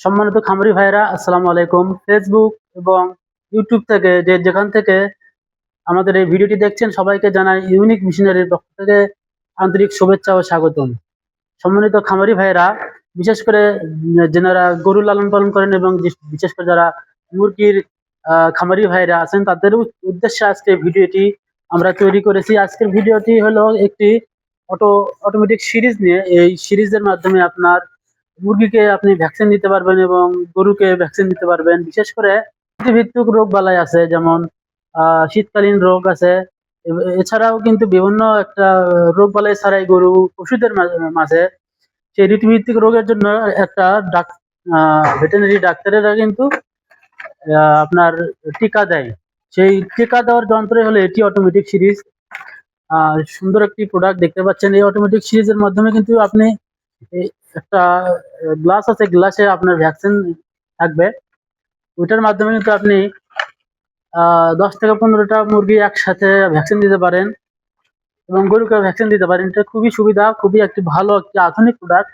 সম্মানিত খামারি ভাইরা আসসালামু আলাইকুম। ফেসবুক এবং ইউটিউব থেকে যে যেখান থেকে আমাদের এই ভিডিওটি দেখছেন, সবাইকে জানাই ইউনিক মিশনারির পক্ষ থেকে আন্তরিক শুভেচ্ছা ও স্বাগতম। সম্মানিত খামারি ভাইরা বিশেষ করে যেনারা গরু লালন পালন করেন এবং বিশেষ করে যারা মুরগির খামারি ভাইরা আছেন, তাদের উদ্দেশ্যে আজকে ভিডিওটি আমরা তৈরি করেছি। আজকের ভিডিওটি হলো একটি অটো অটোমেটিক সিরিজ নিয়ে, এই সিরিজের মাধ্যমে আপনার মুরগিকে আপনি ভ্যাকসিন দিতে পারবেন এবং গরুকে ভ্যাকসিন দিতে পারবেন। বিশেষ করে ভিত্তিক রোগ বালাই আছে, যেমন শীতকালীন রোগ আছে। এছাড়াও কিন্তু বিভিন্ন একটা রোগ বালাই ছাড়াই গরু পশুদের মাঝে। সেই ঋতুভিত্তিক রোগের জন্য একটা ডাক ভেটেনারি ডাক্তারেরা কিন্তু আপনার টিকা দেয়। সেই টিকা দেওয়ার যন্ত্রই হলো এটি অটোমেটিক সিরিজ সুন্দর একটি প্রোডাক্ট দেখতে পাচ্ছেন। এই অটোমেটিক সিরিজের মাধ্যমে কিন্তু আপনি একটা গ্লাস আছে গ্লাসে আপনার ভ্যাকসিন থাকবে। ওইটার মাধ্যমে কিন্তু আপনি দশ থেকে পনেরোটা মুরগি একসাথে ভ্যাকসিন দিতে পারেন এবং গরুকে ভ্যাকসিন দিতে পারেন। এটা খুবই সুবিধা, খুবই একটি ভালো, একটি আধুনিক প্রোডাক্ট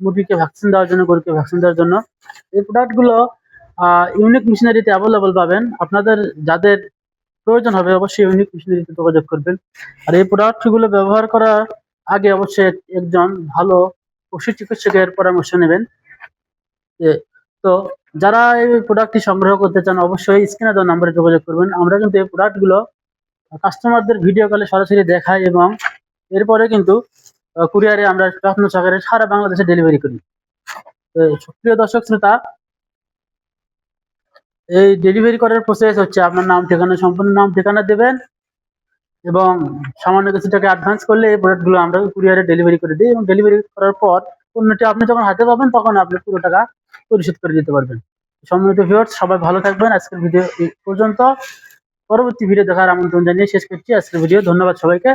মুরগিকে ভ্যাকসিন দেওয়ার জন্য, গরুকে ভ্যাকসিন দেওয়ার জন্য। এই প্রোডাক্টগুলো ইউনিক মিশনারিতে অ্যাভেলেবল পাবেন। আপনাদের যাদের প্রয়োজন হবে, অবশ্যই ইউনিক মিশনারিতে যোগাযোগ করবেন। আর এই প্রোডাক্টগুলো ব্যবহার করার আগে অবশ্যই একজন ভালো পশু চিকিৎসকের পরামর্শ নেবেন। তো যারা এই প্রোডাক্টটি সংগ্রহ করতে চান, অবশ্যই স্ক্রিনে দেওয়া নাম্বারে যোগাযোগ করবেন। আমরা কিন্তু এই প্রোডাক্টগুলো কাস্টমারদের ভিডিও কলে সরাসরি দেখাই এবং এরপরে কিন্তু কুরিয়ারে আমরা যত্ন সহকারে সারা বাংলাদেশে ডেলিভারি করি। তো সুপ্রিয় দর্শক শ্রোতা, এই ডেলিভারি করার প্রসেস হচ্ছে আপনার নাম, ঠিকানা, সম্পূর্ণ নাম, ঠিকানা দেবেন। এবং সামান্য কিছু টাকা অ্যাডভান্স করলে এই প্রোডাক্টগুলো আমরা কুরিয়ারে ডেলিভারি করে দিই এবং ডেলিভারি করার পর পণ্যটি আপনি যখন হাতে পাবেন তখন আপনি পুরো টাকা পরিশোধ করে দিতে পারবেন। সম্মানিত ভিউয়ার্স সবাই ভালো থাকবেন। আজকের ভিডিও পর্যন্ত। পরবর্তী ভিডিও দেখার আমন্ত্রণ জানিয়ে শেষ করছি। আজকের ভিডিও ধন্যবাদ সবাইকে।